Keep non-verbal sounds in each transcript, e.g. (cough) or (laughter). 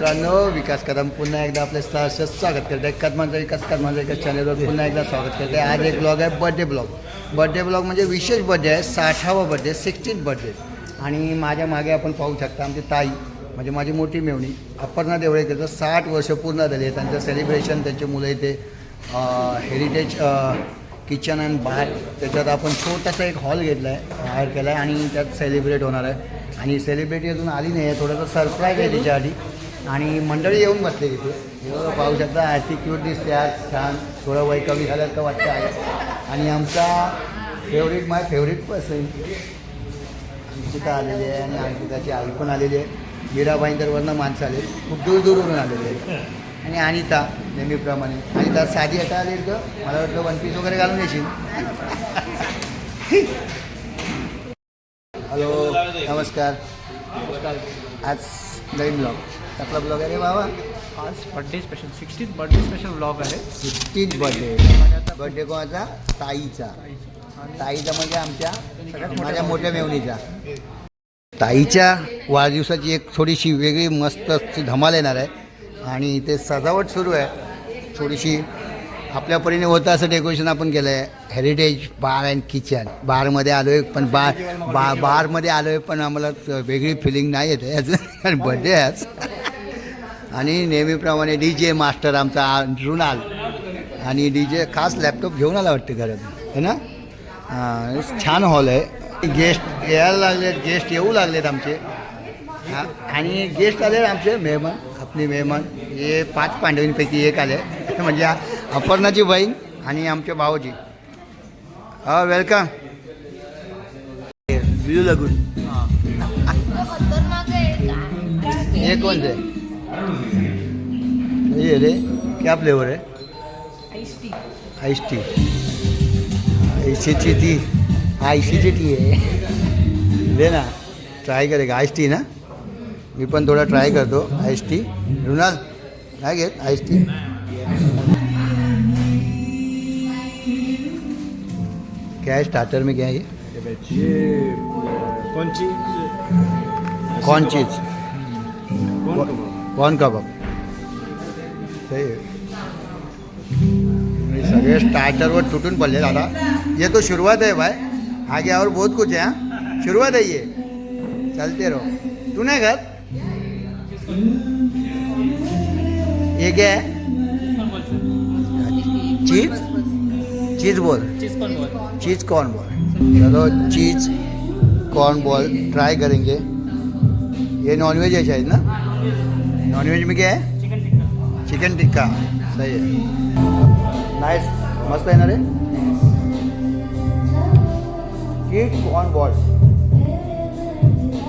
मित्रांनो विकास कदम पुन्हा एकदा आपले सहर्ष स्वागत करते एकाच विकास कदमाचं एका चॅनलवर पुन्हा एकदा स्वागत करते आज एक ब्लॉग आहे बर्थडे ब्लॉग बर्थडे ब्लॉग म्हणजे विशेष बर्थडे आहे साठावा बर्थडे सिक्स्टीन बर्थडे आणि माझ्या मागे आपण पाहू शकता आमची ताई म्हणजे माझी मोठी मेवणी अपर्णा देवळेकरचं साठ वर्ष पूर्ण झाली आहे. त्यांचं सेलिब्रेशन त्यांची मुलं इथे हेरिटेज किचन अँड बार त्याच्यात आपण छोटासा एक हॉल घेतला आहे हायर केला आहे आणि त्यात सेलिब्रेट होणार आहे. आणि सेलिब्रिटी अजून आली नाही आहे थोडंसं सरप्राईज आहे तिच्यासाठी. आणि मंडळी येऊन बसले तिथे. एवढं पाहू शकता ॲटिट्यूड दिसते आज छान. थोडं वय कमी झालं तर वाटतं आहे आणि आमचा favourite my favourite person Ankita आलेली आहे आणि अंकिताची आई पण आलेली आहे. मीराबाईंदरवरनं माणसं आले खूप दूर दूरवरून आलेले आहेत. आणि अनिता नेहमीप्रमाणे. अनिता साधी आता आली तर मला वाटलं वन पीस वगैरे घालून येशील. (laughs) हॅलो नमस्कार. आज नवीन ब्लॉग आपला ब्लॉग आहे रे बाबा. आज birthday special sixteen birthday special blog आहे. सिक्स्टीन बर्थडे बर्थडे कोणाचा? ताईचा. ताईचा म्हणजे आमच्या माझ्या मोठ्या मेवणीचा ताईच्या वाढदिवसाची एक थोडीशी वेगळी मस्त धमाल येणार आहे. आणि इथे सजावट सुरू आहे. थोडीशी आपल्या परीने होतं असं डेकोरेशन आपण केलं आहे हेरिटेज बार अँड किचन बारमध्ये आलो आहे पण बार बा बारमध्ये आलो आहे पण आम्हाला वेगळी फिलिंग नाही येते याचं बड्डे आहे आज. आणि नेहमीप्रमाणे डी जे मास्टर आमचा रुणाल. आणि डी जे खास लॅपटॉप घेऊन आला वाटते घरात. है ना? हां, छान हॉल आहे. गेस्ट यायला लागलेत गेस्ट येऊ लागलेत आमचे. हा, आणि गेस्ट आले आमचे मेहमान आपले मेहमान. हे पाच पांडवींपैकी एक आले. (laughs) म्हणजे अपर्णाची बहीण आणि आमच्या भाऊजी. हा वेलकम बिजू लगून. कौन से ये रे क्या फ्लेवर है? आइस टी ऐसीची टी आयशीची टी आहे दे ना ट्राय करेगा। आइस टी ना? मी पण थोडा ट्राय करतो आइस टी रुणाल काय घेत आइस टी क्या है स्टार्टर में क्या है ये? ये कौन ची कॉर्न चीज? कॉर्न कबाब सही आहे. हे सगळे स्टार्टरवर तुटून पडले दादा। ये तो शुरुआत है भाई। आगे और बहुत कुछ है हाँ? शुरुआत है ये। चलते रहो। तू खात ये क्या है? Cheese? Cheese ball. Cheese corn ball? चलो, चीज़ कॉर्न बॉल? ट्राई करेंगे। ये नॉनवेज है शायद ना? नॉनवेज में क्या है? चिकन टिक्का सही है। नाइस मस्त है ना रे? कॉर्न बॉल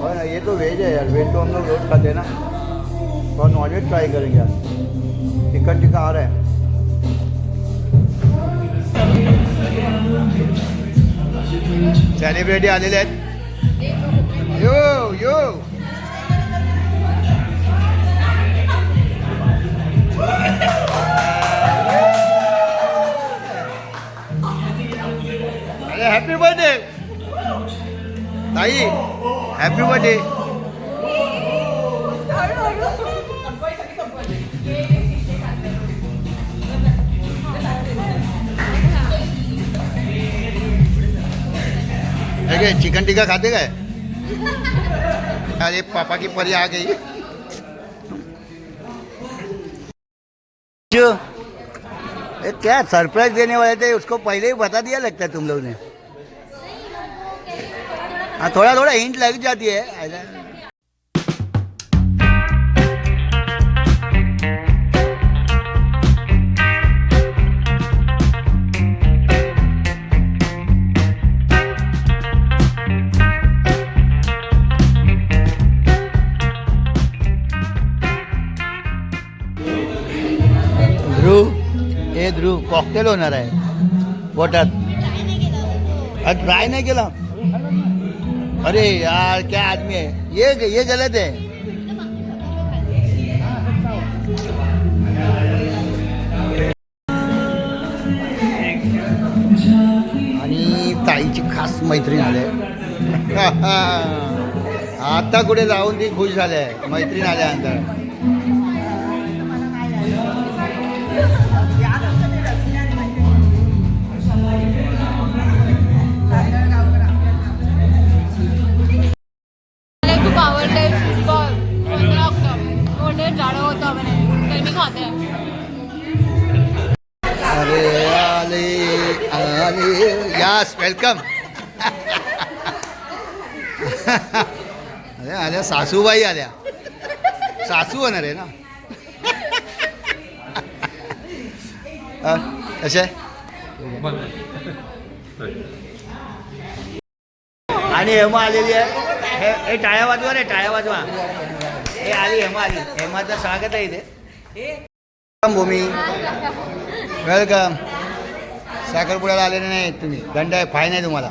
और ये तो वेज है यार. वेज तो हम लोग रोज खाते हैं ना. तो नॉनवेज ट्राई करेंगे यार. चिकन टिक्का आ रहा है. सेलिब्रिटी आलेले आहेत यो यो अरे हॅपी बर्थडे ताई हॅपी बर्थडे चिकन टिक्का खाते गए? अरे, पापा की परी आ गई। क्या सरप्राइज़ देने वाले थे, उसको पहले ही बता दिया लगता है तुम लोग ने। हाँ थोड़ा थोड़ा हिंट लग जाती है। ऐसा। ध्रुव हे ध्रुव कॉकटेल होणार आहे. पोटात ट्राय नाही केला. अरे यार क्या आदमी है? ये ये गलत है। आणि ताईची खास मैत्रीण आले. (laughs) आता कुठे जाऊन ती खुश झाले मैत्रीण आल्यानंतर. आणि यास वेलकम अरे आल्या सासूबाई आल्या सासू होणार आहे ना हा, कसे आहे आणि हेमा आलेली आहे हे हे टाळ्या वाजवा रे टाळ्या वाजवा हे आली हेमा आली हेमाचं स्वागत आहे इथे वेलकम भूमी वेलकम साखरपुड्याला आलेले नाही तुम्ही. दंड आहे फाय नाही तुम्हाला.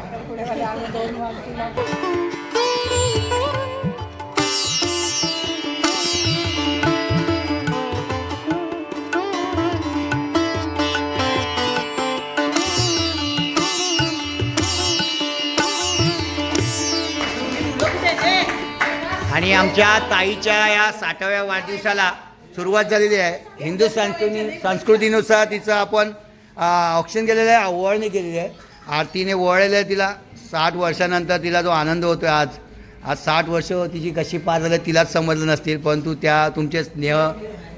आणि आमच्या ताईच्या या साठाव्या वाढदिवसाला सुरुवात झालेली आहे. हिंदू संस्कृती संस्कृतीनुसार तिचं आपण ऑप्शन केलेलं आहे ओवळणी केलेली आहे. आरतीने ओवळलेलं आहे तिला. साठ वर्षानंतर तिला जो आनंद होतो आहे आज. आज साठ वर्ष तिची कशी पार झाली तिलाच समजलं नसतील परंतु त्या तुमचे स्नेह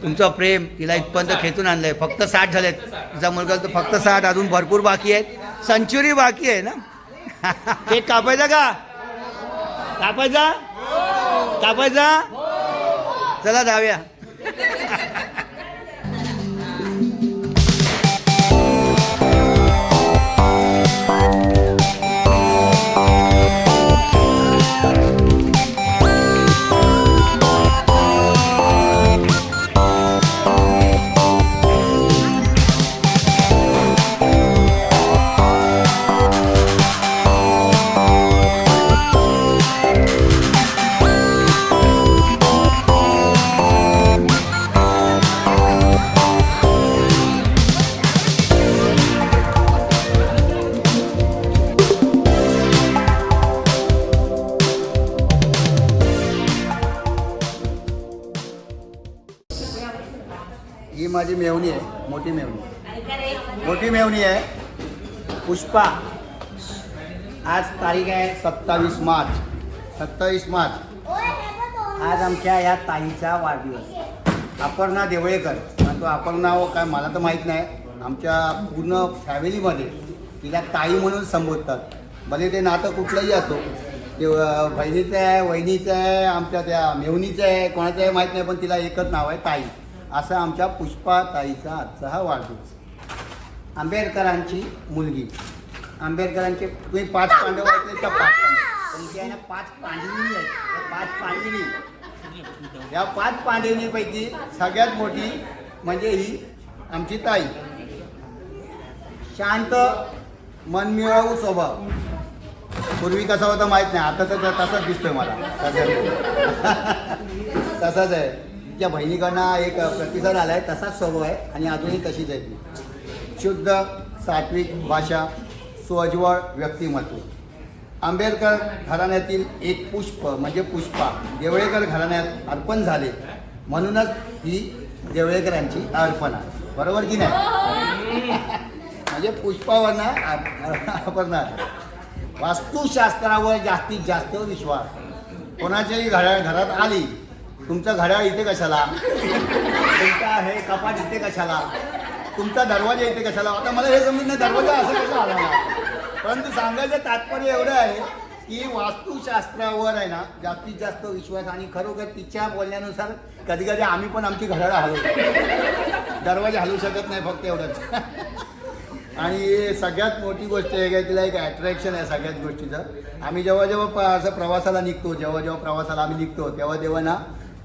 तुमचं प्रेम तिला इथपर्यंत खेचून आणलं आहे फक्त साठ झालेत. तिचा मुलगा तर फक्त साठ अजून भरपूर बाकी आहेत. सेंचुरी बाकी आहे ना? (laughs) केक कापायचा का? कापायचा? कापायचा? चला जाऊया. (laughs) पुष्पा आज तारीख आहे सत्तावीस मार्च. सत्तावीस मार्च. आज आमच्या या ताईचा वाढदिवस. अपर्णा देवळेकर. तो अपर्णा व काय मला तर माहीत नाही. आमच्या पूर्ण फॅमिलीमध्ये तिला ताई म्हणून संबोधतात. भले ते नातं कुठलंही असो. ते बहिणीचं आहे वहिनीचं आहे आमच्या त्या मेवणीचं आहे कोणाचं आहे माहीत नाही पण तिला एकच नाव आहे ताई. असं आमच्या पुष्पा ताईचा आजचा हा वाढदिवस. आंबेडकरांची मुलगी. आंबेडकरांचे तुम्ही पाच पांडव आहेत त्या पाच इथे आहे ना पाच पांडविनी आहेत. या पाच पांडविनी या पाच पांडविनीपैकी सगळ्यात मोठी म्हणजे ही आमची ताई. शांत मनमिळावू स्वभाव. पूर्वी कसा होता माहीत नाही. आता तर तसाच दिसतोय मला. तसाच आहे. त्या बहिणीकडनं एक प्रतिसाद आलाय तसाच स्वभाव आहे आणि अजूनही तशीच आहे ती. शुद्ध सात्विक भाषा स्वज्वळ व्यक्तिमत्व. आंबेडकर घराण्यातील एक पुष्प म्हणजे पुष्पा देवळेकर घराण्यात अर्पण झाले. म्हणूनच ही देवळेकरांची अर्पणा. बरोबर की नाही? म्हणजे पुष्पावरना अर्पणार वास्तुशास्त्रावर जास्तीत जास्त विश्वास. कोणाच्याही घड्याळ घरात आली तुमचं घड्याळ इथे कशाला? तुमचं हे कपाट इथे कशाला? तुमचा दरवाजा इथे कशाला? आता मला हे समजत नाही दरवाजा असं कसं आला? परंतु सांगायचं तात्पर्य एवढं आहे की वास्तुशास्त्रावर आहे ना जास्तीत जास्त विश्वास आणि खरोखर तिच्या बोलण्यानुसार कधी कधी आम्ही पण आमची घड्याळ हलवतो. दरवाजा हलवू शकत नाही फक्त एवढंच. आणि सगळ्यात मोठी गोष्ट आहे काय तिला एक अट्रॅक्शन आहे सगळ्याच गोष्टीचं. आम्ही जेव्हा जेव्हा असं प्रवासाला निघतो जेव्हा जेव्हा प्रवासाला आम्ही निघतो तेव्हा तेव्हा ना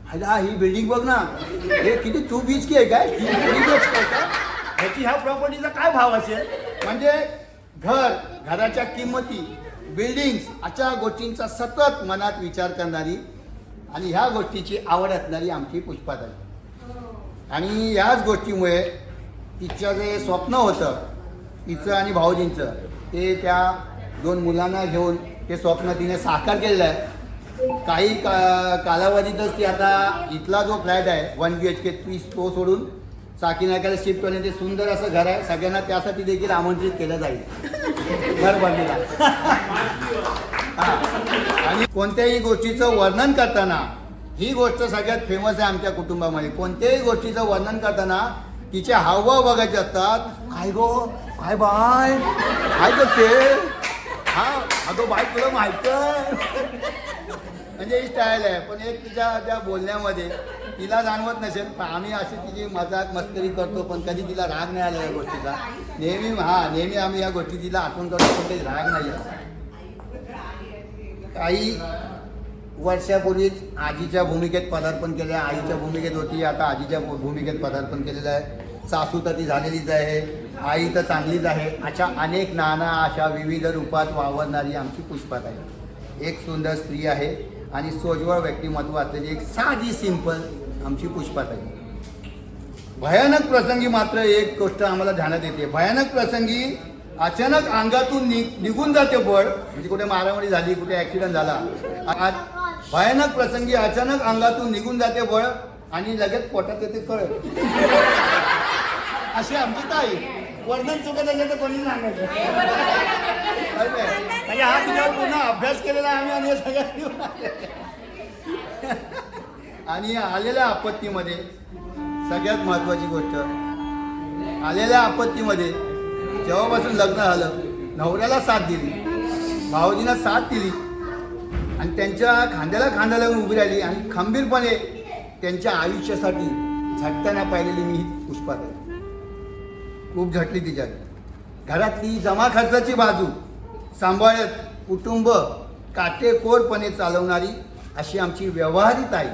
हा ही बिल्डिंग बघ ना. हे किती टू बी की आहे काय? Two BHK आहे का ह्याची ह्या प्रॉपर्टीचा काय भाव असेल? म्हणजे घर घराच्या किंमती बिल्डिंग्स अशा गोष्टींचा सतत मनात विचार करणारी आणि ह्या गोष्टीची आवड असणारी आमची पुष्पाताई. आणि याच गोष्टीमुळे तिचं जे स्वप्न होतं तिचं आणि भाऊजींचं ते त्या दोन मुलांना घेऊन ते स्वप्न तिने साकार केलेलं आहे. काही का कालावधीतच ती आता इथला जो फ्लॅट आहे वन बी एच के ती तो सोडून साकीनाक्याला शिफ्ट होणे ते सुंदर असं घर आहे. सगळ्यांना त्यासाठी देखील आमंत्रित केलं जाईल. घर बांधलेला आणि कोणत्याही गोष्टीचं वर्णन करताना ही गोष्ट सगळ्यात फेमस आहे आमच्या कुटुंबामध्ये. कोणत्याही गोष्टीचं वर्णन करताना तिचे हावभाव बघायचे असतात. काय गो? काय बाय? काय करते? हा अगो बाय तुला माहीत म्हणजे ही स्टाईल आहे. पण एक तिच्या त्या बोलण्यामध्ये तिला जाणवत नसेल पण आम्ही अशी तिची मजाक मस्करी करतो पण कधी तिला राग नाही आला या गोष्टीचा. नेहमी हा नेहमी आम्ही या गोष्टी तिला आठवण करतो पण काही राग नाही आहे काही वर्षापूर्वीच आजीच्या भूमिकेत पदार्पण केलं आहे आईच्या भूमिकेत होती आता आजीच्या भू- भूमिकेत पदार्पण केलेलं आहे. सासू तर ती झालेलीच आहे. आई तर चांगलीच आहे. अशा अनेक नाना अशा विविध रूपात वावरणारी आमची पुष्पात आहे एक सुंदर स्त्री आहे. आणि सोजवळ व्यक्तिमत्व असलेली एक साधी सिंपल आमची पुष्पात आहे भयानक प्रसंगी मात्र एक गोष्ट आम्हाला ध्यानात येते. भयानक प्रसंगी अचानक अंगातून नि निघून जाते बळ. म्हणजे कुठे मारामारी झाली कुठे ऍक्सिडेंट झाला. भयानक प्रसंगी अचानक अंगातून निघून जाते बळ आणि लगेच पोटात येते कळ. अशी आमची ताई. वर्णन चुकत असेल तर कोणी सांगायचं? म्हणजे हा तुझ्यावर पुन्हा अभ्यास केलेला आहे आम्ही आणि हे सगळ्यांनी आणि आलेल्या आपत्तीमध्ये सगळ्यात महत्त्वाची गोष्ट आलेल्या आपत्तीमध्ये जेव्हापासून लग्न झालं नवऱ्याला साथ दिली भाऊजींना साथ दिली आणि त्यांच्या खांद्याला खांदा लावून उभी राहिली आणि खंबीरपणे त्यांच्या आयुष्यासाठी झटताना पाहिलेली मी ही पुष्पात खूप झटली तिच्यात. घरातली जमा खर्चाची बाजू सांभाळत कुटुंब काटेकोरपणे चालवणारी अशी आमची व्यवहारित आई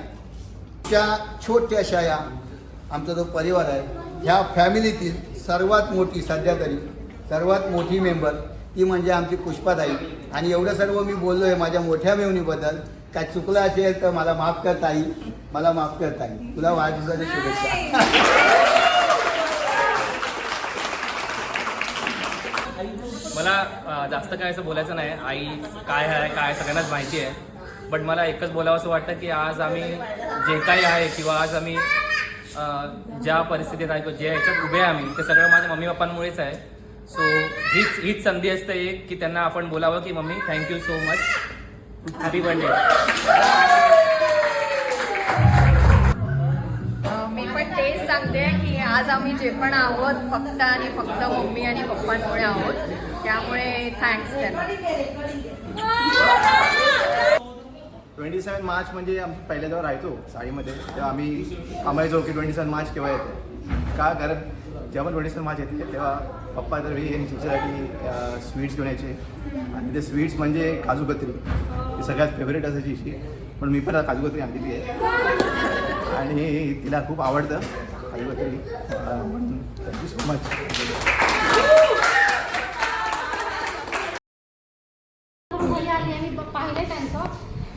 त्या छोट्याशा या आमचा जो परिवार आहे ह्या फॅमिलीतील सर्वात मोठी सध्या तरी सर्वात मोठी मेंबर ती म्हणजे आमची पुष्पाताई. आणि एवढं सर्व मी बोललो आहे माझ्या मोठ्या मेवणीबद्दल. काय चुकलं असेल तर मला माफ करता मला माफ करता तुला वाढदिवसाच्या शुभेच्छा. (laughs) मला जास्त काय असं बोलायचं नाही. आई काय आहे काय सगळ्यांनाच माहिती आहे. बट मला एकच बोलावं असं वाटतं की आज आम्ही जे काही आहे किंवा आज आम्ही ज्या परिस्थितीत आहे किंवा जे ह्याच्यात उभे आहे आम्ही ते सगळं माझ्या मम्मी पप्पांमुळेच आहे. सो हीच हीच संधी असते एक की त्यांना आपण बोलावं की mummy thank you so much happy birthday आज आम्ही जे पण आहोत फक्त आणि फक्त मम्मी आणि पप्पांमुळे आहोत. त्यामुळे थँक्स त्यांना. ट्वेंटी सेवन मार्च म्हणजे आम्ही पहिले जेव्हा राहायचो साडीमध्ये तेव्हा आम्ही थांबायचो की ट्वेंटी सेवन मार्च केव्हा येते? का? कारण जेव्हा ट्वेंटी सेवन मार्च येते तेव्हा पप्पा तर मी आणि तिच्यासाठी स्वीट्स घेऊन यायचे. आणि ते स्वीट्स म्हणजे काजू कत्री. ती सगळ्यात फेवरेट असायची पण मी पण काजू कत्री आणलेली आहे. आणि तिला खूप आवडतं. काजू कतरी थँक्यू सो मच आली पाहिलं त्यांचं.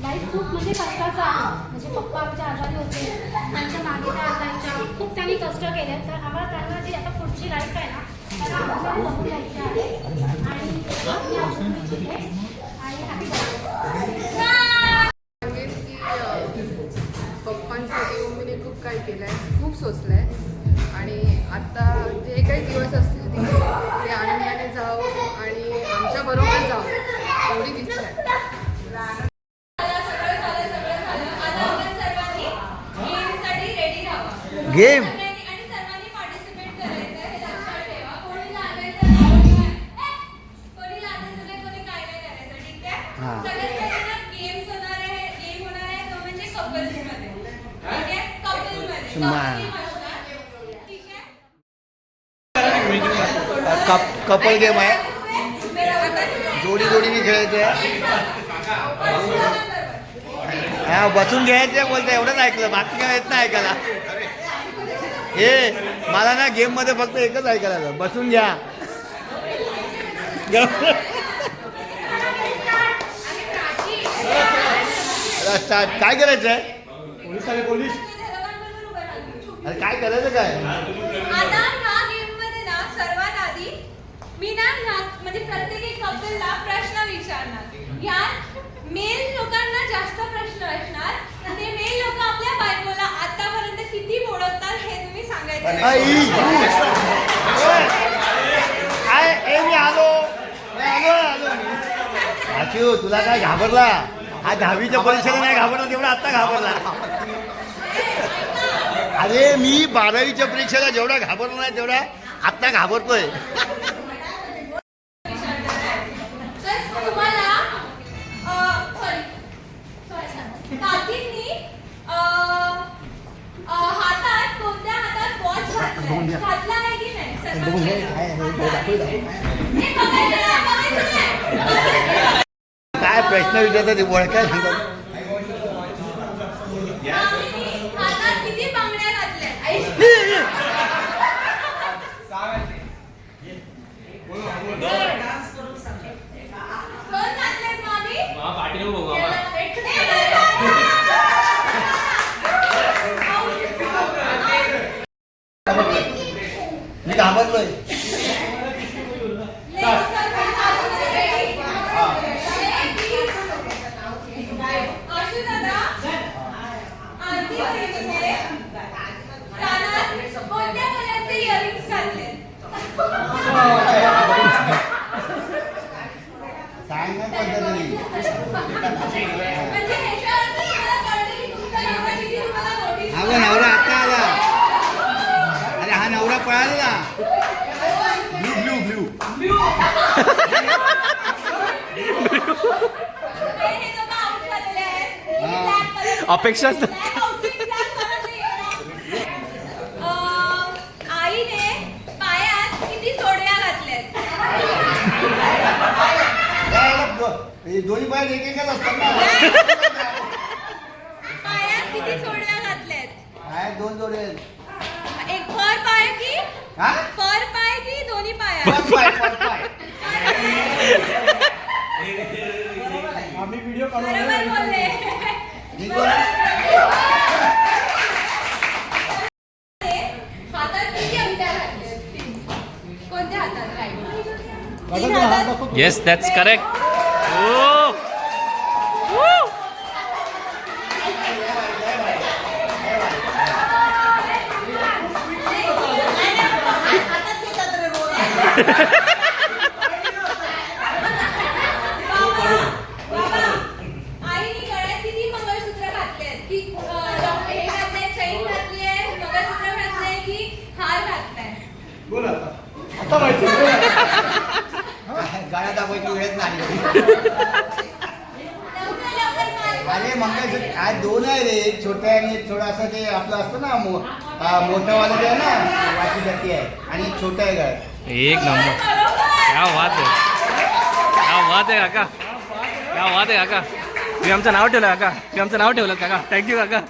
लाईफ खूप म्हणजे कष्टाचं आहे. म्हणजे पप्पा आमचे आजारी होते. त्यांच्या मागे त्या असायच्या खूप त्यांनी कष्ट केले. तर आम्हाला त्यांना जी आता पुढची लाईफ आहे ना बघून घ्यायची आहे. आणि कपल गेम आहे. जोडी जोडीने खेळायचं. हा बसून घ्यायचं बोलतं एवढंच ऐकलं. बाकी काय येत नाही ऐकायला. हे मला ना गेममध्ये फक्त एकच ऐकायला आलं. बसून घ्या. काय करायचं आहे पोलीस आले पोलीस. अरे काय करायचं काय आता ह्या गेममध्ये ना सर्वात आधी मी ना ह्या म्हणजे प्रत्येक एक कपलला प्रश्न विचारणार. यात मेल लोकांना जास्त प्रश्न असणार. ते मेल लोक आपल्या बायकोला आतापर्यंत किती ओळखतात हे तुम्ही सांगायचं तुला काय घाबरला? हा दहावीच्या परीक्षेला नाही घाबरला तेवढा आत्ता घाबरला. (laughs) अरे मी बारावीच्या परीक्षेला जेवढा घाबरलो नाही तेवढा आत्ता घाबरतोय. काय काय प्रश्न विचारतात ओळखायला सांगतात. अपेक्षाच नाही. Black outfit, black color नाही. अं, आईने पायात किती जोड्या घातल्यात हे दोन्ही बाहेर एक एकच असतात ना पायात किती जोड्या घातल्यात काय दोन जोडे आहेत. एक फर पाय की हा फर पाय. दोन्ही पायात वन पाय, वन पाय. बरोबर बोलले. मी कोण? हातात किती अंगठ्या घातल्यात कोणत्या हातात? राईट तीन हातात. येस दॅट्स करेक्ट बाबा गाड्या दाबायची वेळच नाही. अरे मंगळसूत्र आज दोन आहे रे. एक छोटं आहे आणि एक थोडं असं ते आपलं असतं ना मो मोठं ते आहे ना वाची जाती आहे. आणि छोटं आहे गाय एक नंबर. क्या बात आहे क्या बात आहे काका. क्या बात आहे काका. तुम्ही आमचं नाव ठेवलं काका. तुम्ही आमचं नाव ठेवलं काका. थँक्यू काका.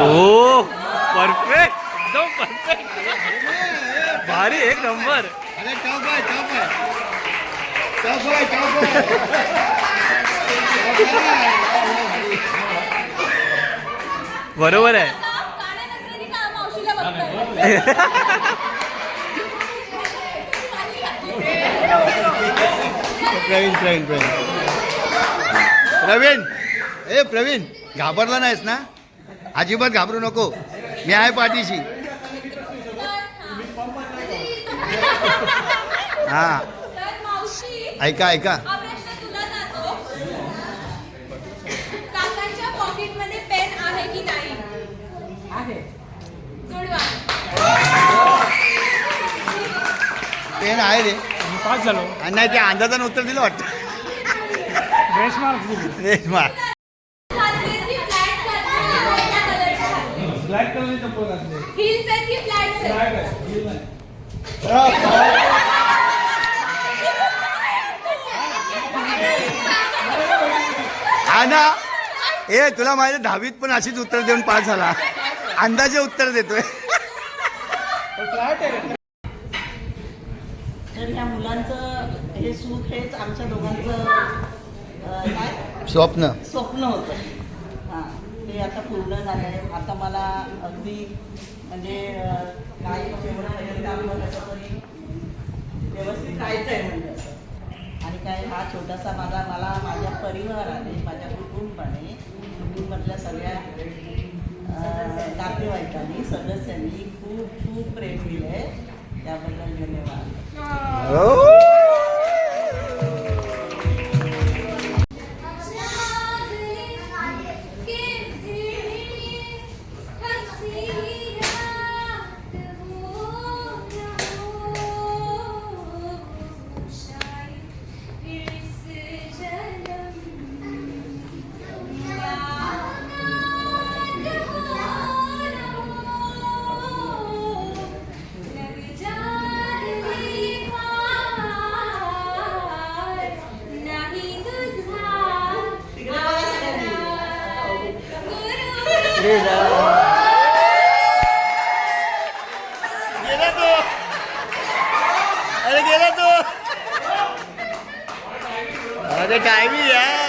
ओ परफेक्ट एकदम परफेक्ट भारी एक नंबर. अरे टॉप आहे टॉप आहे. टॉप आहे टॉप बरोबर आहे? प्रवीण प्रवीण प्रवीण. प्रवीण. ए प्रवीण घाबरला नाहीस ना? अजिबात घाबरू नको. मी आहे पाठीशी. (laughs) हा. ऐका ऐका. हा प्रश्न तुला जातो. काकांच्या पॉकेटमध्ये पेन आहे की नाही? आहे. गुड पेन आहे रे. पास झालो. आणि नाही ते अंदाजानं उत्तर दिलं वाटतं. ड्रेस मार्क दिली रे मा घातली फ्लॅट घातली कोणत्या कलरची घातली ब्लॅक कलरची चप्पल घातली हिल्स आहेत की फ्लॅट्स आहेत ब्लॅक आहे हिल नाही. हा ना ए तुला आहे, दहावीत पण अशीच उत्तर देऊन पास झाला. अंदाजे उत्तर देतोय. तर ह्या मुलांचं हे सुख हेच आमच्या दोघांचं अं, काय? स्वप्न. स्वप्न होतं. हां ते आता पूर्ण झालं आहे आता मला अगदी म्हणजे अं, काय शेवटपर्यंत कसं तरी व्यवस्थित राहायचं आहे म्हणजे असं. आणि काय हा छोटासा माझा मला माझ्या परिवाराने माझ्या कुटुंबाने कुटुंबातल्या सगळ्या नातेवाईकांनी सदस्यांनी खूप खूप प्रेम दिलं आहे त्याबद्दल धन्यवाद. हो. गेला तो. अरे काय टायमी या.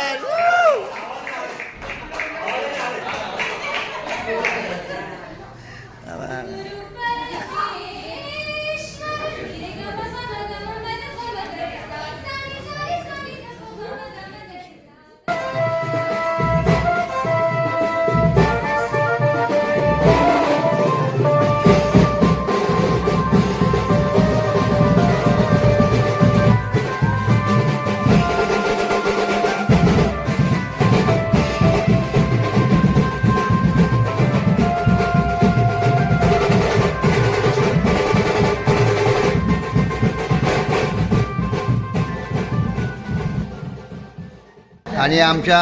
आणि आमच्या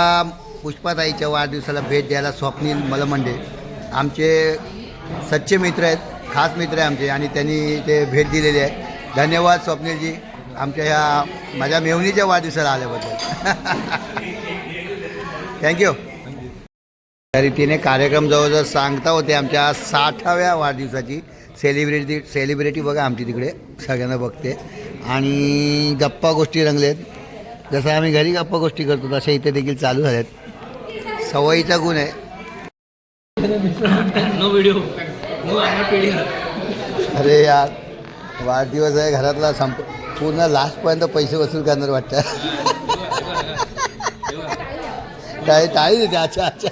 पुष्पाताईच्या वाढदिवसाला भेट द्यायला स्वप्नील मलमंडे. आमचे सच्चे मित्र आहेत खास मित्र आहे आमचे आणि त्यांनी ते भेट दिलेली आहे. धन्यवाद स्वप्नीलजी आमच्या ह्या माझ्या मेवणीच्या वाढदिवसाला आल्याबद्दल. (laughs) थँक्यू त्या रीतीने कार्यक्रम जवळजवळ सांगता होते आमच्या साठाव्या वाढदिवसाची. सेलिब्रिटी सेलिब्रिटी बघा आमची तिकडे सगळ्यांना बघते. आणि गप्पा गोष्टी रंगलेत. जसं आम्ही घरी गप्पा गोष्टी करतो तशा इथे देखील चालू झाल्यात. सवयीचा गुण आहे. अरे यार वाढदिवस आहे घरातला संप पूर्ण लास्टपर्यंत पैसे वसूल करणार वाटतं. काय टाळी देते अच्छा अच्छा.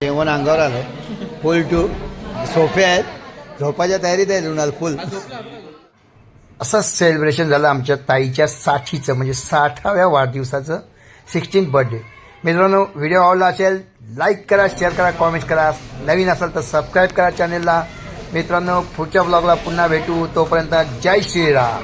जेवण अंगावर आलं. फुल टू सोफे आहेत. झोपाच्या तयारीत आहे रुणाल फुल. असंच सेलिब्रेशन झालं आमच्या ताईच्या साठीचं म्हणजे साठाव्या वाढदिवसाचं सिक्स्टीन बर्थडे मित्रांनो व्हिडिओ आवडला असेल लाईक करा शेअर करा कॉमेंट करा. नवीन असाल तर सबस्क्राईब करा चॅनेलला मित्रांनो पुढच्या ब्लॉगला पुन्हा भेटू. तोपर्यंत जय श्रीराम.